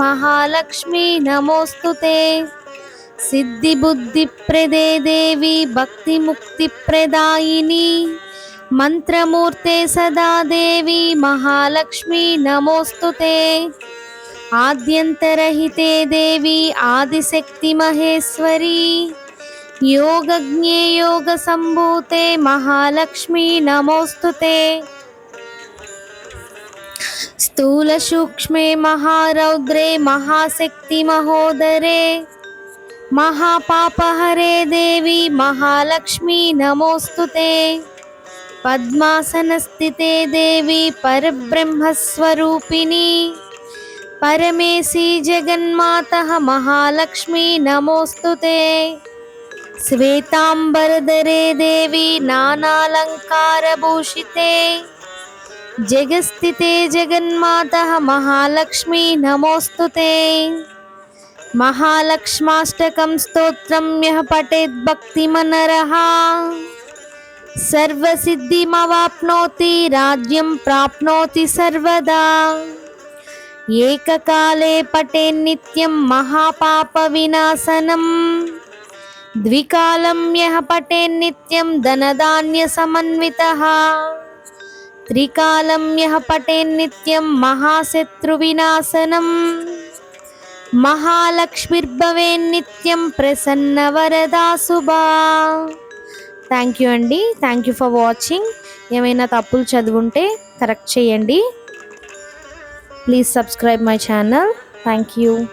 महालक्ष्मी नमोऽस्तु ते सिद्धिबुद्धिप्रदे देवी भक्तिमुक्तिप्रदायिनी मन्त्रमूर्ते सदा देवी महालक्ष्मी नमोऽस्तु ते आद्यन्तरहिते देवी आदिशक्तिमहेश्वरी योगज्ञे योगसम्भूते महालक्ष्मी नमोऽस्तु ते स्थूलसूक्ष्मे महारौद्रे महाशक्तिमहोदरे महापापहरे देवी महालक्ष्मी नमोऽस्तु ते। पद्मासनस्थिते देवी परब्रह्मस्वरूपिणी परमेशी जगन्मातः महालक्ष्मी नमोऽस्तु ते। श्वेताम्बरधरे देवी नानालङ्कारभूषिते జగస్థితే జగన్మాత మహాలక్ష్మీ నమోస్తు మహాలక్ష్మాష్టకం స్తోత్రం యః పఠేత్ భక్తిమనరః. సర్వసిద్ధిమవాప్నోతి రాజ్యం ప్రాప్నోతి సర్వదా. ఏకకాలే పటే నిత్యం మహాపాపవినాశనం ద్వికాలం యః పటే నిత్యం ధనధాన్యసమన్వితः त्रिकालं यः पठेन्नित्यं महाशत्रुविनाशनम् మహాలక్ష్మిర్భవేన్నిత్యం ప్రసన్న వరదా శుభా థ్యాంక్ యూ అండి థ్యాంక్ యూ ఫర్ వాచింగ్ ఏమైనా తప్పులు చదువుంటే కరెక్ట్ చేయండి please subscribe my channel thank you